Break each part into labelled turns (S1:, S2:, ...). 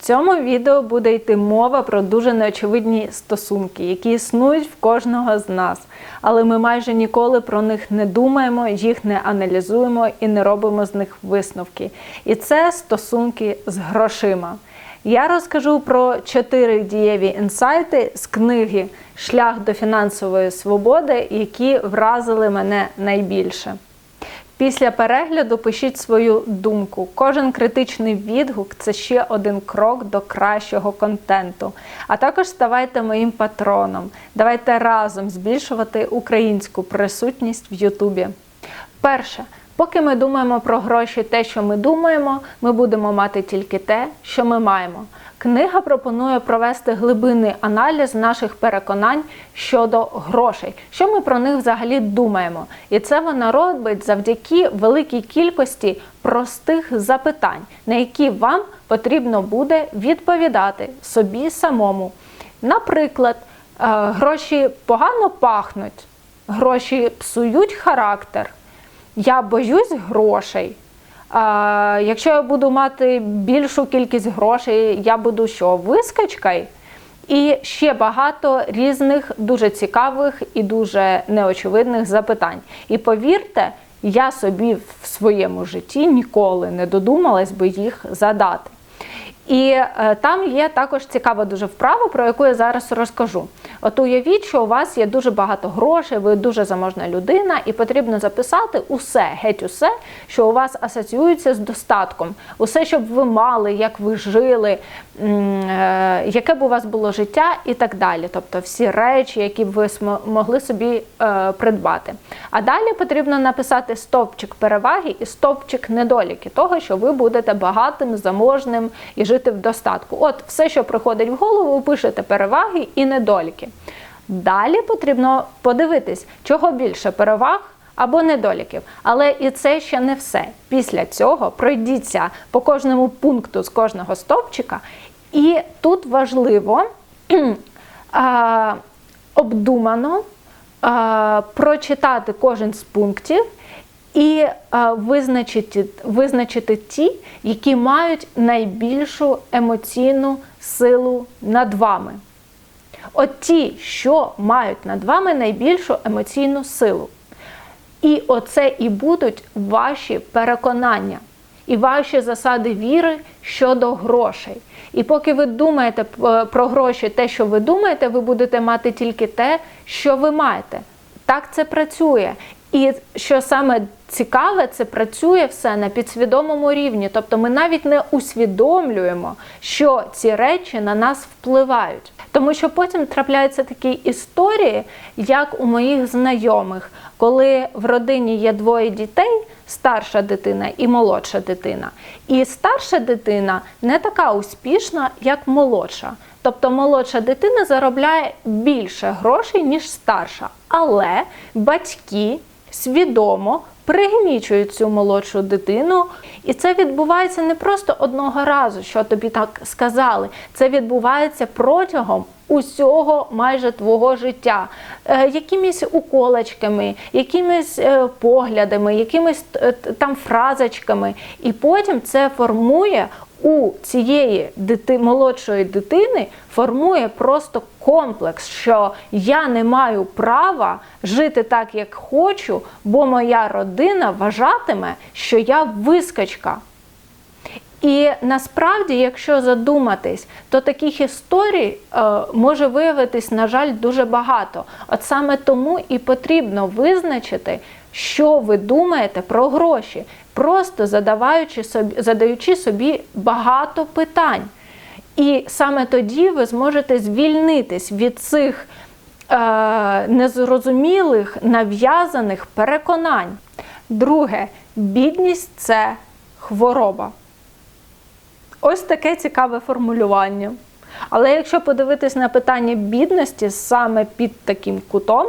S1: Цьому відео буде йти мова про дуже неочевидні стосунки, які існують в кожного з нас, але ми майже ніколи про них не думаємо, їх не аналізуємо і не робимо з них висновки. І це стосунки з грошима. Я розкажу про чотири дієві інсайти з книги Шлях до фінансової свободи, які вразили мене найбільше. Після перегляду пишіть свою думку. Кожен критичний відгук це ще один крок до кращого контенту. А також ставайте моїм патроном. Давайте разом збільшувати українську присутність в Ютубі. Перше. Поки ми думаємо про гроші, те, що ми думаємо, ми будемо мати тільки те, що ми маємо. Книга пропонує провести глибинний аналіз наших переконань щодо грошей, що ми про них взагалі думаємо. І це вона робить завдяки великій кількості простих запитань, на які вам потрібно буде відповідати собі самому. Наприклад, е, гроші погано пахнуть, гроші псують характер. Я боюсь грошей. А, якщо я буду мати більшу кількість грошей, я буду що, вискачкай. І ще багато різних дуже цікавих і дуже неочевидних запитань. І повірте, я собі в своєму житті ніколи не додумалась би їх задати. І е, там є також цікава дуже вправа, про яку я зараз розкажу. От уявіть, що у вас є дуже багато грошей, ви дуже заможна людина, і потрібно записати усе, геть усе, що у вас асоціюється з достатком, усе, щоб ви мали, як ви жили, яке б у вас було життя і так далі. Тобто всі речі, які б ви могли собі е, придбати. А далі потрібно написати стовпчик переваги і стовпчик недоліки того, що ви будете багатим, заможним і жити в достатку. От все, що приходить в голову, пишете переваги і недоліки. Далі потрібно подивитись, чого більше переваг. Або недоліків, але і це ще не все. Після цього пройдіться по кожному пункту з кожного стовпчика, і тут важливо обдумано прочитати кожен з пунктів і визначити, визначити ті, які мають найбільшу емоційну силу над вами. От ті, що мають над вами найбільшу емоційну силу. І оце і будуть ваші переконання і ваші засади віри щодо грошей. І поки ви думаєте е, про гроші, те, що ви думаєте, ви будете мати тільки те, що ви маєте. Так це працює. І що саме цікаве, це працює все на підсвідомому рівні. Тобто ми навіть не усвідомлюємо, що ці речі на нас впливають. Тому що потім трапляються такі історії, як у моїх знайомих, коли в родині є двоє дітей, старша дитина і молодша дитина. І старша дитина не така успішна, як молодша. Тобто молодша дитина заробляє більше грошей, ніж старша. Але батьки свідомо пригнічують цю молодшу дитину, і це відбувається не просто одного разу, що тобі так сказали. Це відбувається протягом усього майже твого життя, е, якимись уколочками, якимись е, поглядами, якимись е, там фразочками. І потім це формує у цієї дити, молодшої дитини формує просто комплекс, що я не маю права жити так, як хочу, бо моя родина вважатиме, що я вискочка. І насправді, якщо задуматись, то таких історій е, може виявитись, на жаль, дуже багато. От саме тому і потрібно визначити, що ви думаєте про гроші, просто задаваючи собі, задаючи собі багато питань. І саме тоді ви зможете звільнитись від цих е, незрозумілих нав'язаних переконань. Друге, бідність це хвороба. Ось таке цікаве формулювання. Але якщо подивитись на питання бідності саме під таким кутом,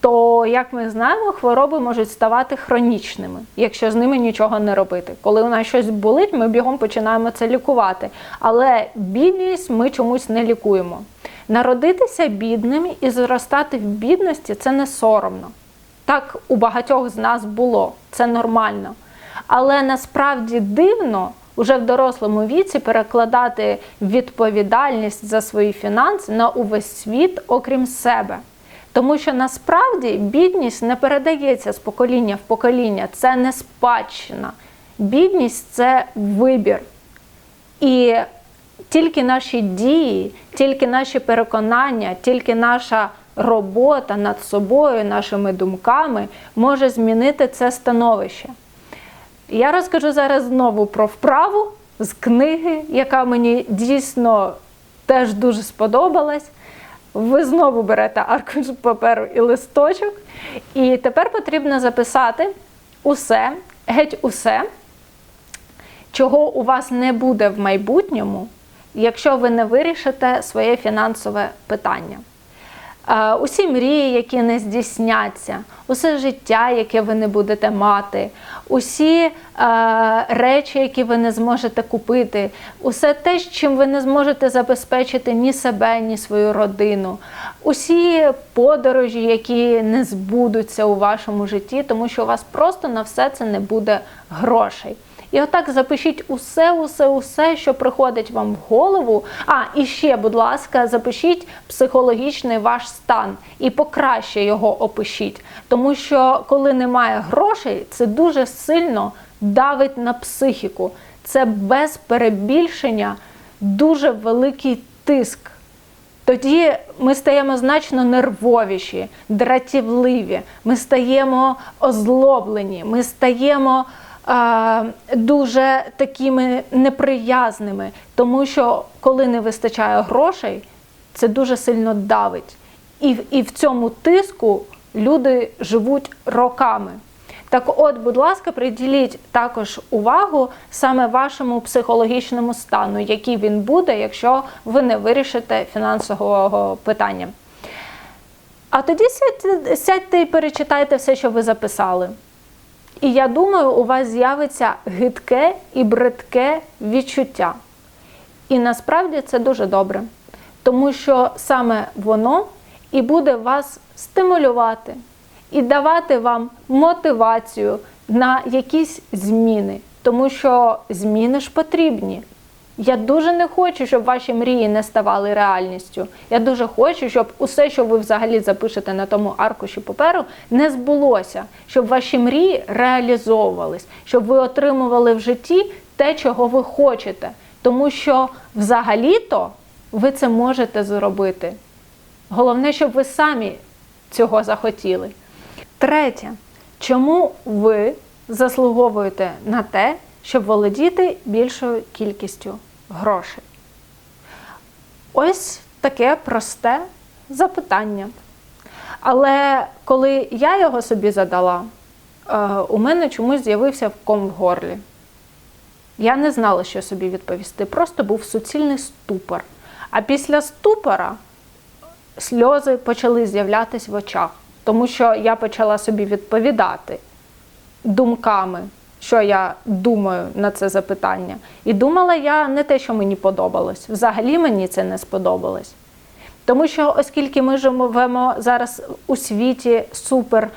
S1: то, як ми знаємо, хвороби можуть ставати хронічними, якщо з ними нічого не робити. Коли у нас щось болить, ми бігом починаємо це лікувати. Але бідність ми чомусь не лікуємо. Народитися бідним і зростати в бідності це не соромно. Так у багатьох з нас було, це нормально. Але насправді дивно, уже в дорослому віці перекладати відповідальність за свої фінанси на увесь світ, окрім себе. Тому що насправді бідність не передається з покоління в покоління, це не спадщина. Бідність це вибір. І тільки наші дії, тільки наші переконання, тільки наша робота над собою, нашими думками може змінити це становище. Я розкажу зараз знову про вправу з книги, яка мені дійсно теж дуже сподобалась. Ви знову берете аркуш паперу і листочок. І тепер потрібно записати усе, геть усе, чого у вас не буде в майбутньому, якщо ви не вирішите своє фінансове питання. Е, Усі мрії, які не здійсняться, усе життя, яке ви не будете мати, усі е, речі, які ви не зможете купити, усе те, чим ви не зможете забезпечити ні себе, ні свою родину, усі подорожі, які не збудуться у вашому житті, тому що у вас просто на все це не буде грошей. І отак запишіть усе, усе, усе, що приходить вам в голову. А, і ще, будь ласка, запишіть психологічний ваш стан і покраще його опишіть. Тому що коли немає грошей, це дуже сильно давить на психіку. Це без перебільшення дуже великий тиск. Тоді ми стаємо значно нервовіші, дратівливі, ми стаємо озлоблені, ми стаємо дуже такими неприязними, тому що коли не вистачає грошей, це дуже сильно давить. І, і в цьому тиску люди живуть роками. Так от, будь ласка, приділіть також увагу саме вашому психологічному стану, який він буде, якщо ви не вирішите фінансового питання. А тоді сядьте і перечитайте все, що ви записали. І я думаю, у вас з'явиться гидке і бридке відчуття. І насправді це дуже добре, тому що саме воно і буде вас стимулювати і давати вам мотивацію на якісь зміни, тому що зміни ж потрібні. Я дуже не хочу, щоб ваші мрії не ставали реальністю. Я дуже хочу, щоб усе, що ви взагалі запишете на тому аркуші паперу, не збулося, щоб ваші мрії реалізовувались, щоб ви отримували в житті те, чого ви хочете. Тому що взагалі-то ви це можете зробити. Головне, щоб ви самі цього захотіли. Третє, чому ви заслуговуєте на те, щоб володіти більшою кількістю грошей? Ось таке просте запитання. Але коли я його собі задала, е, у мене чомусь з'явився ком в горлі. Я не знала, що собі відповісти. Просто був суцільний ступор. А після ступора сльози почали з'являтись в очах, тому що я почала собі відповідати думками, що я думаю на це запитання. І думала я не те, що мені подобалось. Взагалі мені це не сподобалось. Тому що, оскільки ми живемо зараз у світі супер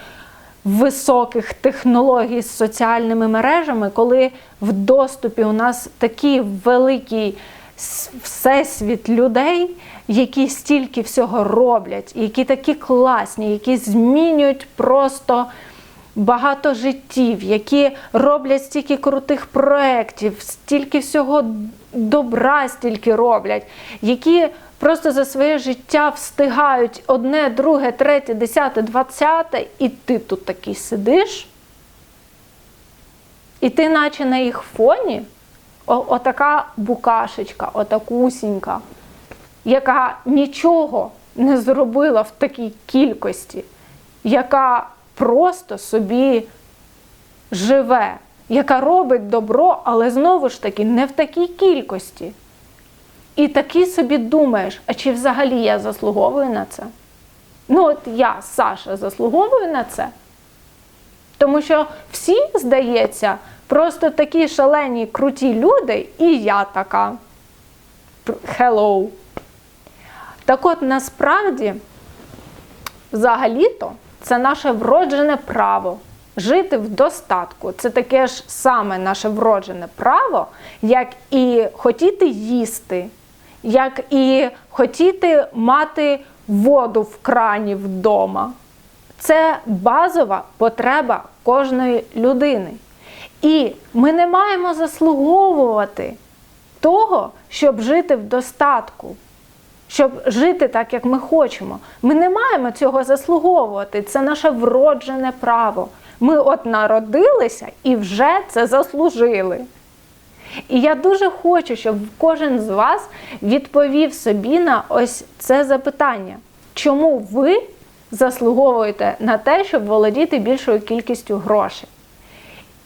S1: високих технологій з соціальними мережами, коли в доступі у нас такий великий всесвіт людей, які стільки всього роблять, які такі класні, які змінюють просто багато життів, які роблять стільки крутих проєктів, стільки всього добра стільки роблять, які просто за своє життя встигають одне, друге, третє, десяте, двадцяте, і ти тут такий сидиш, і ти, наче на їх фоні, о- отака букашечка, отакусінька, яка нічого не зробила в такій кількості, яка просто собі живе, яка робить добро, але знову ж таки не в такій кількості. І таки собі думаєш, а чи взагалі я заслуговую на це? Ну, от я, Саша, заслуговую на це. Тому що всі, здається, просто такі шалені, круті люди, і я така. Hello. Так от насправді, взагалі-то, це наше вроджене право жити в достатку. Це таке ж саме наше вроджене право, як і хотіти їсти, як і хотіти мати воду в крані вдома. Це базова потреба кожної людини. І ми не маємо заслуговувати того, щоб жити в достатку, щоб жити так, як ми хочемо. Ми не маємо цього заслуговувати. Це наше вроджене право. Ми от народилися і вже це заслужили. І я дуже хочу, щоб кожен з вас відповів собі на ось це запитання, чому ви заслуговуєте на те, щоб володіти більшою кількістю грошей.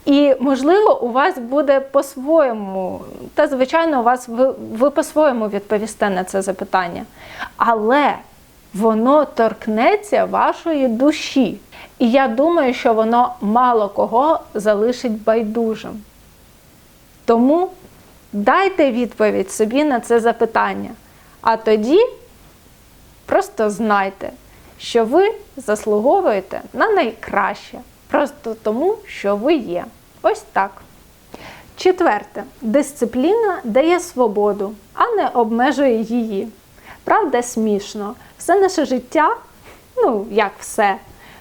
S1: І, можливо, у вас буде по-своєму, та, звичайно, у вас ви, ви по-своєму відповісте на це запитання. Але воно торкнеться вашої душі. І я думаю, що воно мало кого залишить байдужим. Тому дайте відповідь собі на це запитання. А тоді просто знайте, що ви заслуговуєте на найкраще. Просто тому, що ви є. Ось так. Четверте. Дисципліна дає свободу, а не обмежує її. Правда, смішно. Все наше життя, ну як все,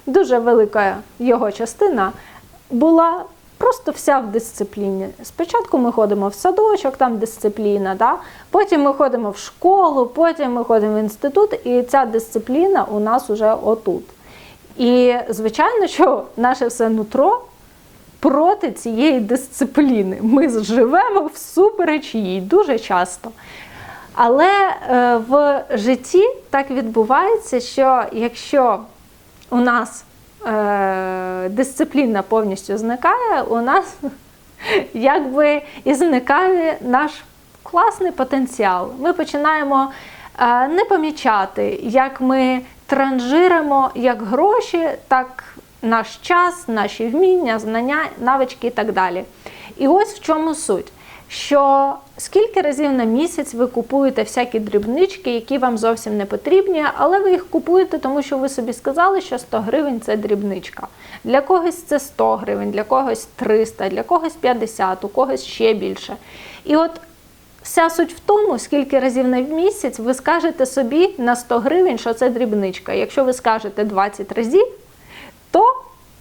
S1: дуже велика його частина була просто вся в дисципліні. Спочатку ми ходимо в садочок, там дисципліна, да? потім ми ходимо в школу, потім ми ходимо в інститут, і ця дисципліна у нас уже отут. І, звичайно, що наше все нутро проти цієї дисципліни. Ми живемо всупереч їй дуже часто. Але е, в житті так відбувається, що якщо у нас е, дисципліна повністю зникає, у нас якби і зникає наш класний потенціал. Ми починаємо е, не помічати, як ми транжиримо як гроші, так наш час, наші вміння, знання, навички і так далі. І ось в чому суть. Що скільки разів на місяць ви купуєте всякі дрібнички, які вам зовсім не потрібні, але ви їх купуєте, тому що ви собі сказали, що 100 гривень це дрібничка. Для когось це 100 гривень, для когось 300, для когось 50, у когось ще більше. І от Вся суть в тому, скільки разів на місяць ви скажете собі на 100 гривень, що це дрібничка. Якщо ви скажете 20 разів, то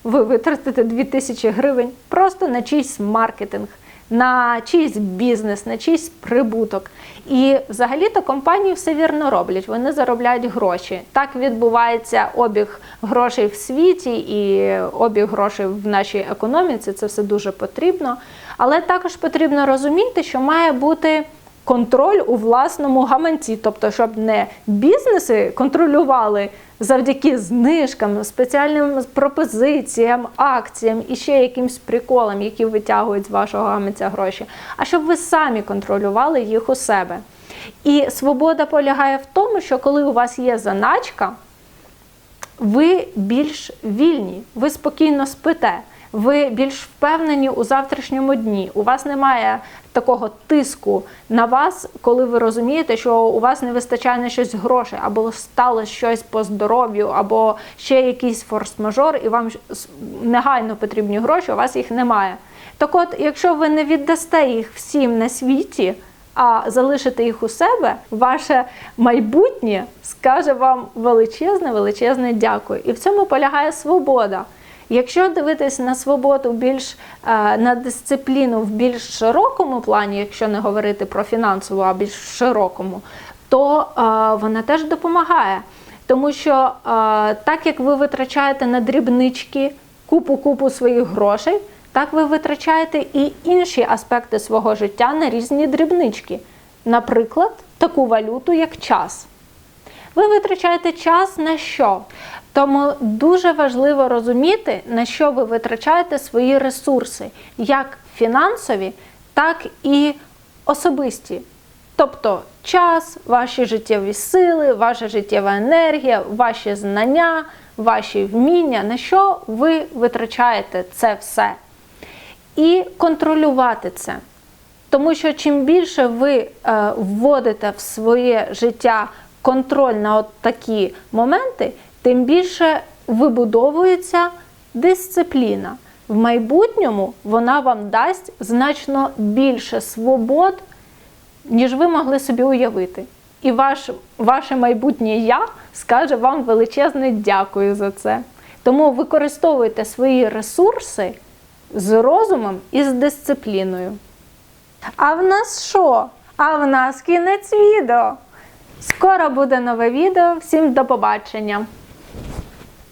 S1: ви витратите 2000 гривень просто на чийсь маркетинг, на чийсь бізнес, на чийсь прибуток. І взагалі-то компанії все вірно роблять. Вони заробляють гроші. Так відбувається обіг грошей в світі і обіг грошей в нашій економіці. Це все дуже потрібно. Але також потрібно розуміти, що має бути контроль у власному гаманці, тобто, щоб не бізнеси контролювали завдяки знижкам, спеціальним пропозиціям, акціям і ще якимсь приколам, які витягують з вашого гаманця гроші, а щоб ви самі контролювали їх у себе. І свобода полягає в тому, що коли у вас є заначка, ви більш вільні, ви спокійно спите ви більш впевнені у завтрашньому дні. У вас немає такого тиску на вас, коли ви розумієте, що у вас не вистачає на щось грошей, або стало щось по здоров'ю, або ще якийсь форс-мажор, і вам негайно потрібні гроші, у вас їх немає. Так от, якщо ви не віддасте їх всім на світі, а залишите їх у себе, ваше майбутнє скаже вам величезне, величезне дякую. І в цьому полягає свобода. Якщо дивитись на свободу більш е, на дисципліну в більш широкому плані, якщо не говорити про фінансову, а більш широкому, то е, вона теж допомагає. Тому що е, так як ви витрачаєте на дрібнички купу-купу своїх грошей, так ви витрачаєте і інші аспекти свого життя на різні дрібнички. Наприклад, таку валюту, як час. Ви витрачаєте час на що? Тому дуже важливо розуміти, на що ви витрачаєте свої ресурси, як фінансові, так і особисті. Тобто час, ваші життєві сили, ваша життєва енергія, ваші знання, ваші вміння, на що ви витрачаєте це все. І контролювати це. Тому що чим більше ви е, вводите в своє життя контроль на от такі моменти, тим більше вибудовується дисципліна. В майбутньому вона вам дасть значно більше свобод, ніж ви могли собі уявити. І ваш, ваше майбутнє я скаже вам величезне дякую за це. Тому використовуйте свої ресурси з розумом і з дисципліною. А в нас що? А в нас кінець відео. Скоро буде нове відео. Всім до побачення!